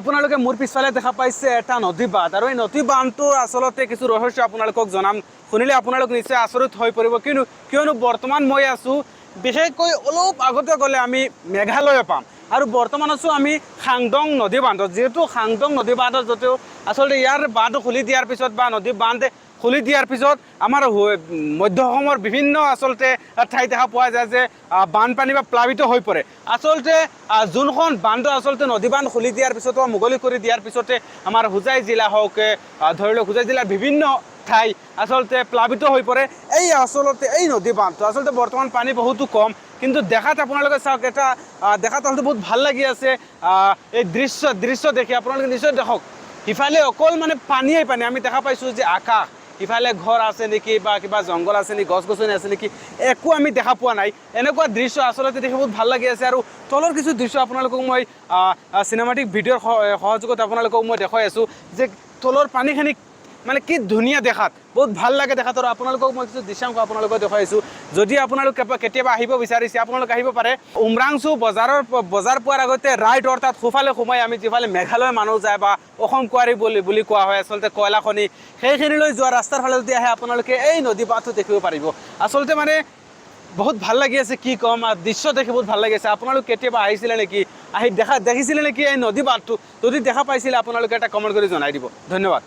আপোনালোকে মোৰ পিছফালে দেখা পাইছে এটা নদী বান্ধ। আৰু এই নদী বান্ধটোৰ আচলতে কিছু ৰহস্য আপোনালোকক জনাম। শুনিলে আপোনালোক নিশ্চয় আচৰিত হৈ পৰিব। কিয়নো কিয়নো বৰ্তমান মই আছোঁ, বিশেষকৈ অলপ আগতে গ'লে আমি মেঘালয় পাম। আৰু বৰ্তমান আছোঁ আমি সাংদং নদী বান্ধত। যিহেতু সাংদং নদী বান্ধত যদিও আচলতে ইয়াৰ বান্ধ খুলি দিয়াৰ পিছত বা নদী বান্ধ খুলি দিয়াৰ পিছত আমাৰ মধ্য অসমৰ বিভিন্ন আচলতে ঠাই দেখা পোৱা যায় যে বানপানী বা প্লাৱিত হৈ পৰে। আচলতে যোনখন বান্ধ আচলতে নদী বান্ধ খুলি দিয়াৰ পিছত বা মুকলি কৰি দিয়াৰ পিছতে আমাৰ হোজাই জিলা হওক ধৰি লওক হোজাই জিলাৰ বিভিন্ন ঠাই আচলতে প্লাৱিত হৈ পৰে। এই আচলতে, এই নদী বান্ধটো আচলতে বৰ্তমান পানী বহুতো কম। কিন্তু দেখাত আপোনালোকে চাওক এটা দেখাত আচলতে বহুত ভালো লাগি আছে এই দৃশ্য দৃশ্য দেখি আপোনালোকে নিশ্চয় দেখক। সিফালে অকল মানে পানীয়ে পানী, আমি দেখা পাইছোঁ যে আকাশ। ইফালে ঘৰ আছে নেকি বা কিবা জংঘল আছে নেকি গছ গছনি আছে নেকি, একো আমি দেখা পোৱা নাই। এনেকুৱা দৃশ্য আচলতে দেখি বহুত ভালো লাগি আছে আৰু তলৰ কিছু দৃশ্য আপোনালোকক মই চিনেমাটিক ভিডিঅ'ৰ সহ- সহযোগত আপোনালোকক মই দেখুৱাই আছোঁ যে তলৰ পানীখিনি মানে কি ধুনীয়া দেখাত, বহুত ভালো লাগে দেখাত আৰু আপোনালোকক মই কিছু দৃশ্যাংশ আপোনালোকক দেখুৱাইছোঁ যদি আপোনালোক কেতিয়াবা- আহিব বিচাৰিছে, আপোনালোক আহিব পাৰে। উমৰাংচু বজাৰৰ বজাৰ পোৱাৰ আগতে ৰাইট অৰ্থাৎ সোঁফালে সোমাই আমি যিফালে মেঘালয় মানুহ যায় বা অসম কুঁৱাৰী বুলি বুলি কোৱা হয়, আচলতে কয়লা খনি সেইখিনিলৈ যোৱা ৰাস্তাৰ ফালে যদি আহে, আপোনালোকে এই নদী বান্ধটো দেখিব পাৰিব। আচলতে মানে বহুত ভালো লাগি আছে কি ক'ম দৃশ্য দেখি বহুত ভালো লাগি আছে। আপোনালোক কেতিয়াবা আহিছিলে নেকি? আহি দেখা দেখিছিলে নেকি এই নদী বান্ধটো যদি দেখা পাইছিলে, আপোনালোকে এটা কমেণ্ট কৰি জনাই দিব। ধন্যবাদ।